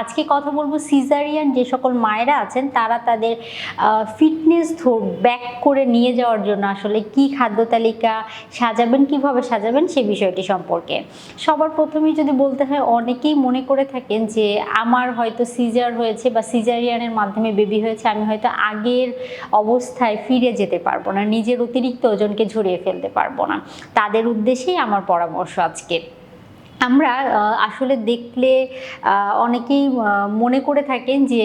আজকে কথা বলব সিজারিয়ান যে সকল মায়েরা আছেন, তারা তাদের ফিটনেস ব্যাক করে নিয়ে যাওয়ার জন্য আসলে কি খাদ্য তালিকা সাজাবেন, কীভাবে সাজাবেন, সে বিষয়টি সম্পর্কে। সবার প্রথমেই যদি বলতে হয়, অনেকেই মনে করে থাকেন যে আমার হয়তো সিজার হয়েছে বা সিজারিয়ানের মাধ্যমে বেবি হয়েছে, আমি হয়তো আগের অবস্থায় ফিরে যেতে পারব না, নিজের অতিরিক্ত ওজনকে ঝরিয়ে ফেলতে পারব না। তাদের উদ্দেশ্যেই আমার পরামর্শ আজকে। আমরা আসলে দেখলে অনেকেই মনে করে থাকেন যে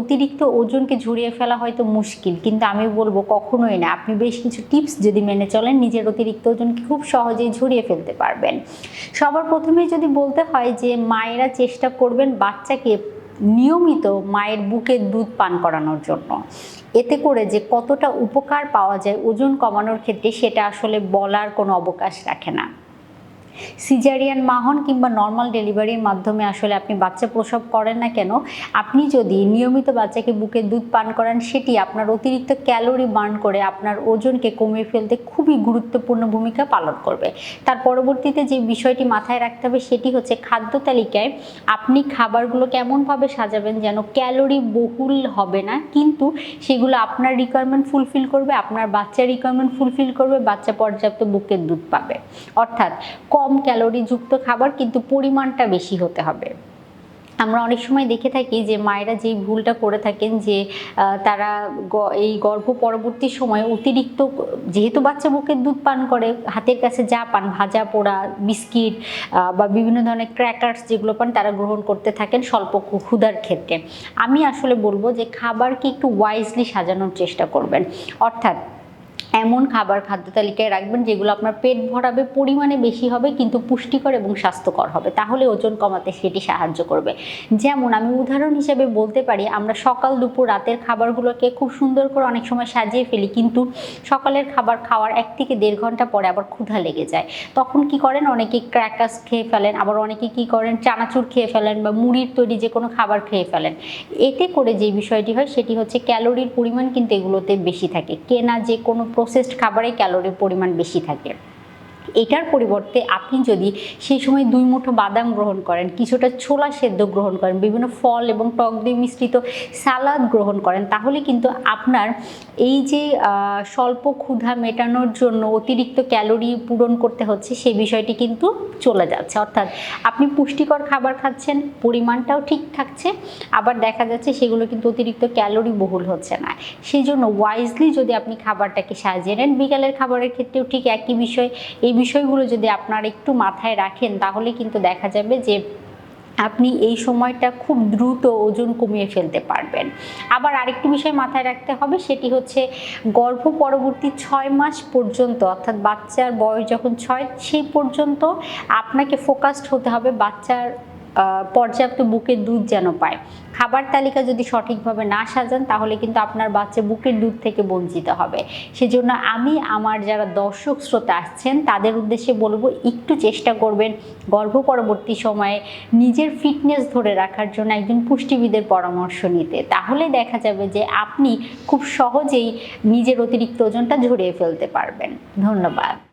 অতিরিক্ত ওজনকে ঝরিয়ে ফেলা হয়তো মুশকিল, কিন্তু আমি বলব কখনোই না। আপনি বেশ কিছু টিপস যদি মেনে চলেন, নিজের অতিরিক্ত ওজনকে খুব সহজেই ঝরিয়ে ফেলতে পারবেন। সবার প্রথমেই যদি বলতে হয় যে, মায়েরা চেষ্টা করবেন বাচ্চাকে নিয়মিত মায়ের বুকের দুধ পান করানোর জন্য। এতে করে যে, কতটা উপকার পাওয়া যায় ওজন কমানোর ক্ষেত্রে, সেটা আসলে বলার কোনো অবকাশ রাখে না। সিজারিয়ান মাহন কিংবা নর্মাল ডেলিভারির মাধ্যমে আসলে আপনি বাচ্চা প্রসব করেন না কেন? আপনি যদি নিয়মিত বাচ্চাকে বুকে দুধ পান করান, সেটি আপনার অতিরিক্ত ক্যালোরি বার্ন করে আপনার ওজনকে কমিয়ে ফেলতে খুবই গুরুত্বপূর্ণ ভূমিকা পালন করবে। তার পরবর্তীতে যে বিষয়টি মাথায় রাখতে হবে, সেটি হচ্ছে খাদ্য তালিকায় আপনি খাবারগুলো কেমনভাবে সাজাবেন যেন ক্যালোরি বহুল হবে না, কিন্তু সেগুলো আপনার রিকোয়ারমেন্ট ফুলফিল করবে, আপনার বাচ্চার রিকোয়ারমেন্ট ফুলফিল করবে, বাচ্চা পর্যাপ্ত বুকের দুধ পাবে। অর্থাৎ কম ক্যালোরি যুক্ত খাবার কিন্তু পরিমাণটা বেশি হতে হবে। আমরা অনেক সময় দেখে থাকি যে মায়েরা যেই ভুলটা করে থাকেন যে তারা এই গর্ভ পরবর্তী সময়ে অতিরিক্ত যেহেতু বাচ্চা বুকের দুধ পান করে, হাতের কাছে যা পান, ভাজা পোড়া, বিস্কিট বা বিভিন্ন ধরনের ক্র্যাকার্স যেগুলো পান তারা গ্রহণ করতে থাকেন স্বল্প ক্ষু- ক্ষুধার ক্ষেত্রে। আমি আসলে বলব যে খাবারকে একটু ওয়াইজলি সাজানোর চেষ্টা করবেন। অর্থাৎ এমন খাবার খাদ্য তালিকায় রাখবেন যেগুলো আপনার পেট ভরাবে, পরিমাণে বেশি হবে, কিন্তু পুষ্টিকর এবং স্বাস্থ্যকর হবে। তাহলে ওজন কমাতে সেটি সাহায্য করবে। যেমন আমি উদাহরণ হিসেবে বলতে পারি, আমরা সকাল, দুপুর, রাতের খাবারগুলোকে খুব সুন্দর করে অনেক সময় সাজিয়ে ফেলি, কিন্তু সকালের খাবার খাওয়ার এক থেকে দেড় ঘণ্টা পরে আবার ক্ষুধা লেগে যায়। তখন কি করেন? অনেকে ক্র্যাকাস খেয়ে ফেলেন, আবার অনেকে কি করেন? চানাচুর খেয়ে ফেলেন বা মুড়ির তৈরি যে কোনো খাবার খেয়ে ফেলেন। এতে করে যে বিষয়টি হয়, সেটি হচ্ছে ক্যালোরির পরিমাণ কিন্তু এগুলোতে বেশি থাকে। কেনা যে কোনো প্রসেসড খাবারে ক্যালোরির পরিমাণ বেশি থাকে। এটার পরিবর্তে আপনি যদি সেই সময় দুই মুঠো বাদাম গ্রহণ করেন, কিছুটা ছোলা সেদ্ধ গ্রহণ করেন, বিভিন্ন ফল এবং টক দিয়ে মিশ্রিত সালাদ গ্রহণ করেন, তাহলে কিন্তু আপনার এই যে স্বল্প ক্ষুধা মেটানোর জন্য অতিরিক্ত ক্যালোরি পূরণ করতে হচ্ছে, সেই বিষয়টি কিন্তু চলে যাচ্ছে। অর্থাৎ আপনি পুষ্টিকর খাবার খাচ্ছেন, পরিমাণটাও ঠিক থাকছে, আবার দেখা যাচ্ছে সেগুলো কিন্তু অতিরিক্ত ক্যালোরি বহুল হচ্ছে না। সেই জন্য ওয়াইজলি যদি আপনি খাবারটাকে সাজিয়ে নেন, বিকালের খাবারের ক্ষেত্রেও ঠিক একই বিষয় এই বিষয়গুলো যদি আপনার একটু মাথায় রাখেন, তাহলে কিন্তু দেখা যাবে যে আপনি এই সময়টা খুব দ্রুত ওজন কমিয়ে ফেলতে পারবেন। আবার আরেকটি বিষয় মাথায় রাখতে হবে, সেটি হচ্ছে গর্ভ পরবর্তী ছয় মাস পর্যন্ত, অর্থাৎ বাচ্চার বয়স যখন ছয়, সেই পর্যন্ত আপনাকে ফোকাসড হতে হবে বাচ্চার পর্যাপ্ত বুকের দুধ যেন পায়। খাবার তালিকা যদি সঠিকভাবে না সাজান, তাহলে কিন্তু আপনার বাচ্চা বুকের দুধ থেকে বঞ্চিত হবে। সেজন্য আমি, আমার যারা দর্শক শ্রোতা আসছেন, তাদের উদ্দেশ্যে বলব, একটু চেষ্টা করবেন গর্ভ পরবর্তী সময়ে নিজের ফিটনেস ধরে রাখার জন্য একজন পুষ্টিবিদের পরামর্শ নিতে। তাহলে দেখা যাবে যে আপনি খুব সহজেই নিজের অতিরিক্ত ওজনটা ঝরিয়ে ফেলতে পারবেন। ধন্যবাদ।